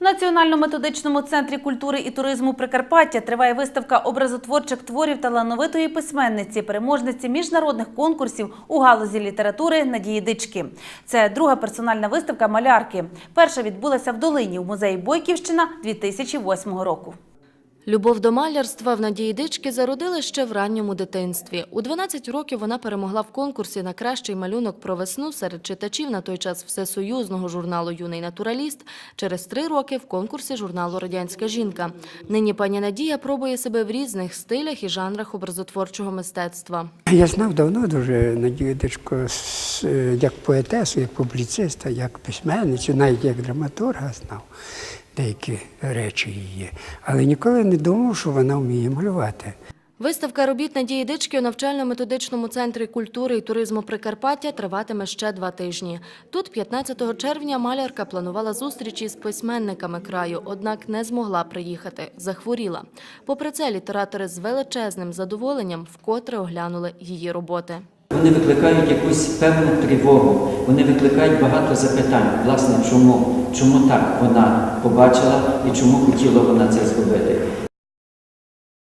В Національно-методичному центрі культури і туризму Прикарпаття триває виставка образотворчих творів талановитої письменниці, переможниці міжнародних конкурсів у галузі літератури Надії Дички. Це друга персональна виставка малярки. Перша відбулася в Долині в музеї Бойківщина 2008 року. Любов до малярства в Надії Дички зародили ще в ранньому дитинстві. У 12 років вона перемогла в конкурсі на кращий малюнок про весну серед читачів на той час всесоюзного журналу Юний натураліст. Через три роки в конкурсі журналу Радянська жінка. Нині пані Надія пробує себе в різних стилях і жанрах образотворчого мистецтва. Я знав давно дуже Надію е, як поетесу, як публіциста, як письменницю, навіть як драматурга знав деякі речі її. Але ніколи не думав, що вона вміє малювати. Виставка робіт Надії Дички у навчально-методичному центрі культури і туризму Прикарпаття триватиме ще два тижні. Тут 15 червня малярка планувала зустрічі з письменниками краю, однак не змогла приїхати, захворіла. Попри це, літератори з величезним задоволенням вкотре оглянули її роботи. Вони викликають якусь певну тривогу, вони викликають багато запитань, власне, чому, чому так вона побачила і чому хотіла вона це зробити.